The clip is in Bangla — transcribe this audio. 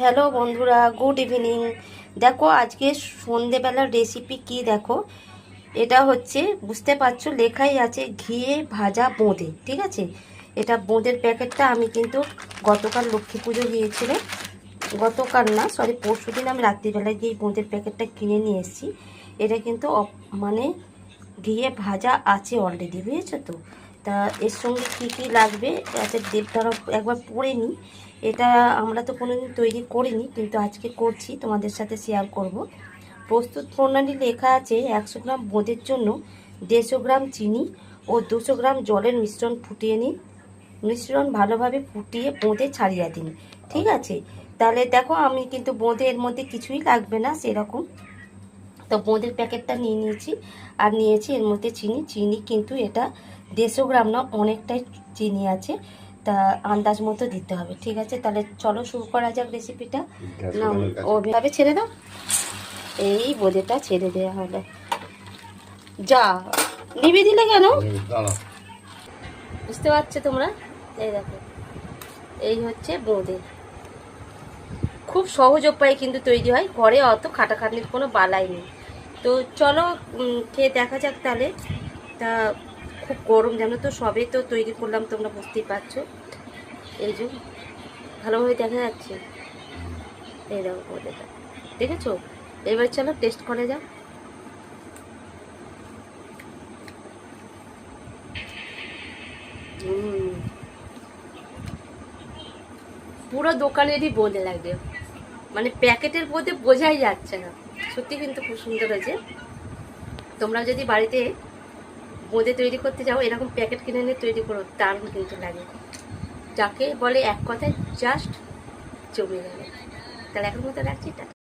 হ্যালো বন্ধুরা, গুড ইভিনিং। দেখো, আজকে সন্ধেবেলার রেসিপি কি দেখো? এটা হচ্ছে, বুঝতে পারছ, লেখাই আছে ঘিয়ে ভাজা বোঁদে, ঠিক আছে? এটা বোঁদের প্যাকেটটা আমি কিন্তু গতকাল লক্ষ্মী পুজো গিয়েছিল গতকাল না সরি পরশু দিন আমি রাত্রিবেলায় গিয়ে বোঁদের প্যাকেটটা কিনে নিয়ে এসেছি, এটা কিন্তু মানে ঘিয়ে ভাজা আছে অলরেডি বুঝেছ তো? তা এর সঙ্গে কী কী লাগবে? যাতে দেবতারা একবার পড়ে নিই। এটা আমরা তো কোনোদিন তৈরি করিনি, কিন্তু আজকে করছি, তোমাদের সাথে শেয়ার করব। প্রস্তুত প্রণালী লেখা আছে, একশো গ্রাম বোঁদের জন্য দেড়শো গ্রাম চিনি ও দুশো গ্রাম জলের মিশ্রণ ফুটিয়ে নিন। মিশ্রণ ভালোভাবে ফুটিয়ে বোঁদে ছাড়িয়ে দিন, ঠিক আছে? তাহলে দেখো, আমি কিন্তু বোঁদে এর মধ্যে কিছুই লাগবে না, সেরকম। তো বোঁদের প্যাকেটটা নিয়ে নিয়েছি, আর নিয়েছি এর মধ্যে চিনি। চিনি কিন্তু এটা দেড়শো গ্রাম না অনেকটাই চিনি আছে তা আন্দাজ মতো দিতে হবে ঠিক আছে? তাহলে চলো শুরু করা যাক রেসিপিটা না ওভাবে ছেড়ে দাও। এই বোঁদেটা ছেড়ে দেওয়া হলো। যা নিবি দিলে কেন? বুঝতে পারছ তোমরা? এই দেখো এই হচ্ছে বোঁদে। খুব সহজ উপায়ে কিন্তু তৈরি হয় ঘরে অত খাটাখাটনির কোনো বালাই নেই। তো চলো খেয়ে দেখা যাক তাহলে। তা খুব গরম জানো তো, সবে তো তৈরি করলাম, তোমরা বুঝতেই পারছ। এই যে, ভালোভাবে দেখা যাচ্ছে। এই দেখো বোঁদেটা দেখেছ? এবার চলো টেস্ট করে যাও। পুরো দোকানেরই বোঁদে লাগবে মানে প্যাকেটের বোঁদে বোঝাই যাচ্ছে না। সত্যি কিন্তু খুব সুন্দর হয়েছে। তোমরা যদি বাড়িতে বোঁদে তৈরি করতে যাও, এরকম প্যাকেট কিনে এনে তৈরি করো, দারুণ কিন্তু লাগে। যাকে বলে এক কথায় জাস্ট জমে যাবে তাহলে এখন মতো রাখছি